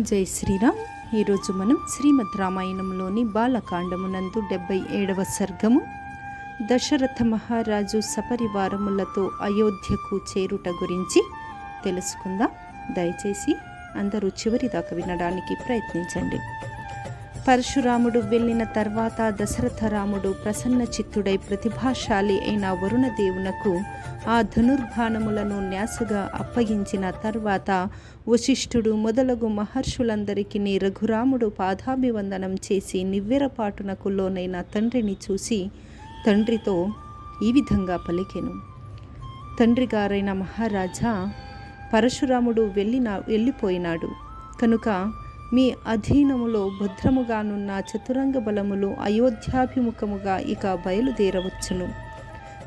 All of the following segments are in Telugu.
జై శ్రీరామ్. ఈరోజు మనం శ్రీమద్ రామాయణంలోని బాలకాండమునందు డెబ్బై ఏడవ సర్గము. దశరథ మహారాజు సపరివారములతో అయోధ్యకు చేరుట గురించి తెలుసుకుందాం. దయచేసి అందరూ చివరి దాకా వినడానికి ప్రయత్నించండి. పరశురాముడు వెళ్ళిన తర్వాత దశరథ రాముడు ప్రసన్న చిత్తుడై ప్రతిభాశాలి అయిన వరుణదేవునకు ఆ ధనుర్బాణములను న్యాసుగా అప్పగించిన తర్వాత వశిష్ఠుడు మొదలగు మహర్షులందరికీ రఘురాముడు పాదాభివందనం చేసి నివ్వెరపాటునకు లోనైన తండ్రిని చూసి తండ్రితో ఈ విధంగా పలికెను. తండ్రి గారైన మహారాజా పరశురాముడు వెళ్ళిన వెళ్ళిపోయినాడు. కనుక మీ అధీనములో భద్రముగానున్న చతురంగ బలములు అయోధ్యాభిముఖముగా ఇక బయలుదేరవచ్చును.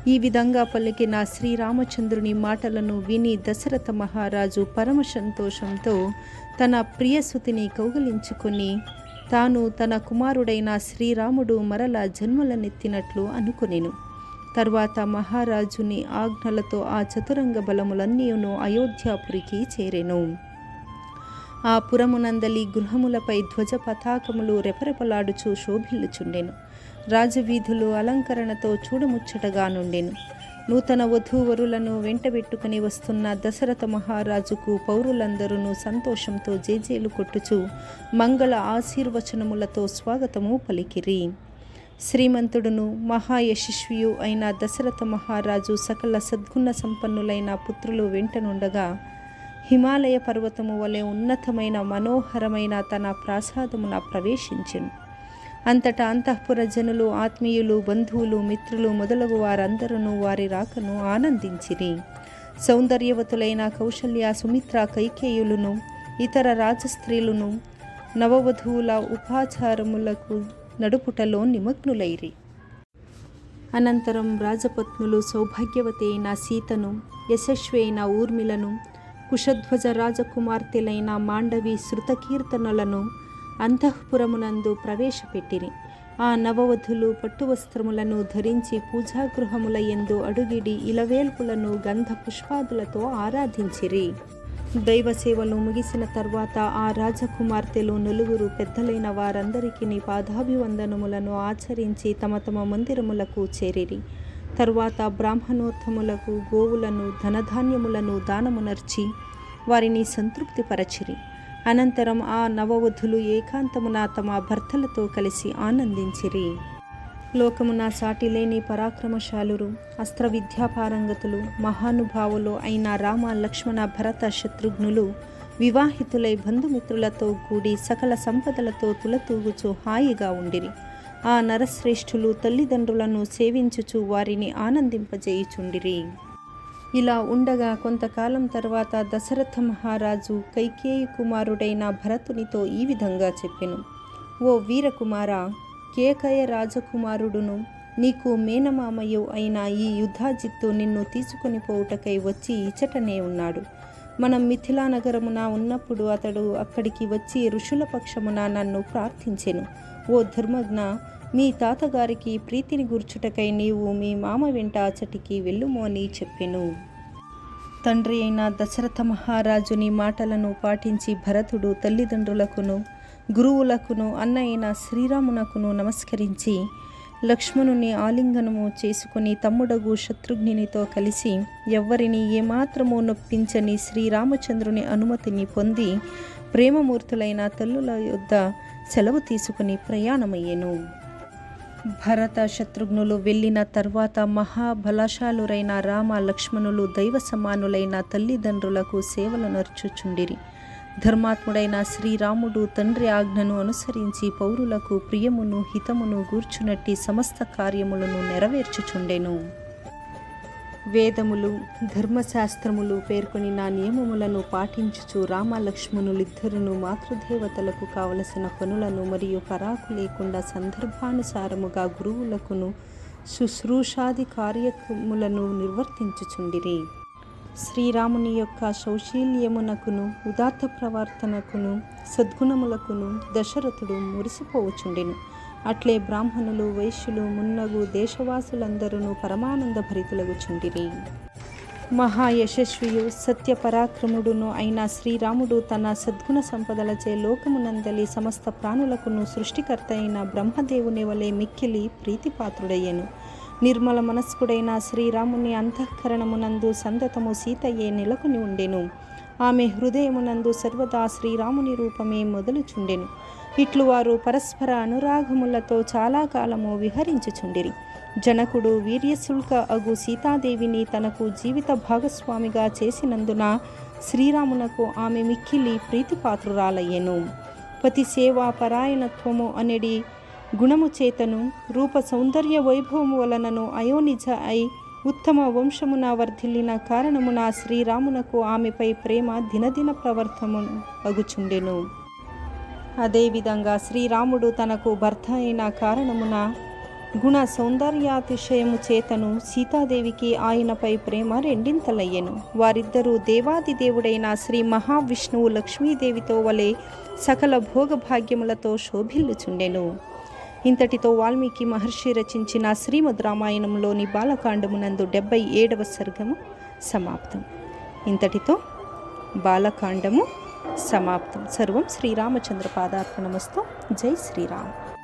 ఈ విధంగా పలికిన శ్రీరామచంద్రుని మాటలను విని దశరథ మహారాజు పరమ సంతోషంతో తన ప్రియసుతిని కౌగలించుకొని తాను తన కుమారుడైన శ్రీరాముడు మరల జన్మలనెత్తినట్లు అనుకొనెను. తర్వాత మహారాజుని ఆజ్ఞలతో ఆ చతురంగ బలములన్నీను అయోధ్యాపురికి చేరెను. ఆ పురమునందలి గృహములపై ధ్వజ పతాకములు రెపరెపలాడుచూ శోభిల్లుచుండెను. రాజవీధులు అలంకరణతో చూడముచ్చటగా నుండెను. నూతన వధూవరులను వెంటబెట్టుకుని వస్తున్న దశరథ మహారాజుకు పౌరులందరూ సంతోషంతో జేజేలు కొట్టుచు మంగళ ఆశీర్వచనములతో స్వాగతము పలికిరి. శ్రీమంతుడును మహాయశస్వియు అయిన దశరథ మహారాజు సకల సద్గుణ సంపన్నులైన పుత్రులు వెంటనుండగా హిమాలయ పర్వతము వలె ఉన్నతమైన మనోహరమైన తన ప్రాసాదమున ప్రవేశించెను. అంతటా అంతఃపుర జనులు ఆత్మీయులు బంధువులు మిత్రులు మొదలగు వారందరూ వారి రాకను ఆనందించిరి. సౌందర్యవతులైన కౌశల్య సుమిత్ర కైకేయులను ఇతర రాజస్త్రీలను నవవధువుల ఉపాచారములకు నడుపుటలో నిమగ్నులైరి. అనంతరం రాజపత్నులు సౌభాగ్యవతి అయిన సీతను యశస్వి అయిన ఊర్మిలను కుషధ్వజ రాజకుమార్తెలైన మాండవి శృతకీర్తనలను అంతఃపురమునందు ప్రవేశపెట్టిరి. ఆ నవవధులు పట్టువస్త్రములను ధరించి పూజాగృహముల ఎందు అడుగిడి ఇలవేల్పులను గంధ పుష్పాదులతో ఆరాధించిరి. దైవ సేవలు ముగిసిన తర్వాత ఆ రాజకుమార్తెలు నలుగురు పెద్దలైన వారందరికీ పాదాభివందనములను ఆచరించి తమ తమ మందిరములకు చేరిరి. తర్వాత బ్రాహ్మణోత్తములకు గోవులను ధనధాన్యములను దానమునర్చి వారిని సంతృప్తిపరచిరి. అనంతరం ఆ నవవధులు ఏకాంతమున తమ భర్తలతో కలిసి ఆనందించిరి. లోకమున సాటిలేని పరాక్రమశాలురు అస్త్ర విద్యాపారంగతులు మహానుభావులు అయిన రామ లక్ష్మణ భరత శత్రుఘ్నులు వివాహితులై బంధుమిత్రులతో కూడి సకల సంపదలతో తులతూగుచు హాయిగా ఉండిరి. ఆ నరశ్రేష్ఠులు తల్లిదండ్రులను సేవించుచు వారిని ఆనందింపజేయుచుండిరి. ఇలా ఉండగా కొంతకాలం తర్వాత దశరథ మహారాజు కైకేయి కుమారుడైన భరతునితో ఈ విధంగా చెప్పెను. ఓ వీరకుమార కేకయ రాజకుమారుడును నీకు మేనమామయ్యు అయిన ఈ యుద్ధాజిత్తు నిన్ను తీసుకొని పోవుటకై వచ్చి ఇచ్చటనే ఉన్నాడు. మనం మిథిలా నగరమున ఉన్నప్పుడు అతడు అక్కడికి వచ్చి ఋషుల పక్షమున నన్ను ప్రార్థించెను. ఓ ధర్మజ్ఞ మీ తాతగారికి ప్రీతిని గుర్చుటకై నీవు మీ మామ వెంట అచటికి వెళ్ళుము అని చెప్పెను. తండ్రి అయిన దశరథ మహారాజుని మాటలను పాటించి భరతుడు తల్లిదండ్రులకును గురువులకును అన్న అయిన శ్రీరామునకును నమస్కరించి లక్ష్మణుని ఆలింగనము చేసుకుని తమ్ముడగు శత్రుఘ్నినితో కలిసి ఎవ్వరిని ఏమాత్రము నొప్పించని శ్రీరామచంద్రుని అనుమతిని పొంది ప్రేమమూర్తులైన తల్లుల యొద్ద సెలవు తీసుకుని ప్రయాణమయ్యెను. భరత శత్రుఘ్నులు వెళ్ళిన తర్వాత మహాబలశాలురైన రామ లక్ష్మణులు దైవ సమానులైన తల్లిదండ్రులకు సేవలు నర్చుచుండిరి ధర్మాత్ముడైన శ్రీరాముడు తండ్రి ఆజ్ఞను అనుసరించి పౌరులకు ప్రియమును హితమును గూర్చునట్టి సమస్త కార్యములను నెరవేర్చుచుండెను. వేదములు ధర్మశాస్త్రములు పేర్కొని నా నియమములను పాటించుచు రామలక్ష్మణులిద్దరును మాతృదేవతలకు కావలసిన పనులను మరియు పరాకు లేకుండా సందర్భానుసారముగా గురువులకును శుశ్రూషాది కార్యములను నిర్వర్తించుచుండిరి. శ్రీరాముని యొక్క సౌశీల్యమునకును ఉదాత్త ప్రవర్తనకును సద్గుణములకును దశరథుడు మురిసిపోవచుండెను. అట్లే బ్రాహ్మణులు వైశ్యులు మున్నగు దేశవాసులందరూ పరమానంద భరితులగుచుండిరి మహాయశస్వియు సత్య పరాక్రముడును అయిన శ్రీరాముడు తన సద్గుణ సంపదలచే లోకమునందలి సమస్త ప్రాణులకును సృష్టికర్త అయిన బ్రహ్మదేవుని వలె మిక్కిలి ప్రీతిపాత్రుడయ్యను. నిర్మల మనస్కుడైన శ్రీరాముని అంతఃకరణమునందు సంతతము సీతయ్యే నెలకొని ఉండెను. ఆమె హృదయమునందు సర్వదా శ్రీరాముని రూపమే మొదలుచుండెను. ఇట్లు వారు పరస్పర అనురాగములతో చాలా కాలము విహరించుచుండిరి. జనకుడు వీర్యశుల్క అగు సీతాదేవిని తనకు జీవిత భాగస్వామిగా చేసినందున శ్రీరామునకు ఆమె మిక్కిలి ప్రీతిపాత్రురాలయ్యెను. పతి సేవా పరాయణత్వము అనేది గుణము చేతను రూప సౌందర్య వైభవము వలనను అయోనిజ అయి ఉత్తమ వంశమున వర్ధిల్లిన కారణమున శ్రీరామునకు ఆమెపై ప్రేమ దినదిన ప్రవర్తము అగుచుండెను. అదేవిధంగా శ్రీరాముడు తనకు భర్త అయిన కారణమున గుణ సౌందర్యాతిశయము చేతను సీతాదేవికి ఆయనపై ప్రేమ రెండింతలయ్యెను. వారిద్దరూ దేవాది దేవుడైన శ్రీ మహావిష్ణువు లక్ష్మీదేవితో వలె సకల భోగభాగ్యములతో శోభిల్లుచుండెను. ఇంతటితో వాల్మీకి మహర్షి రచించిన శ్రీమద్ రామాయణంలోని బాలకాండమునందు డెబ్బై ఏడవ సర్గము సమాప్తం. ఇంతటితో బాలకాండము సమాప్తం. సర్వం శ్రీరామచంద్ర పాదార్పణమస్తు జై శ్రీరామ్.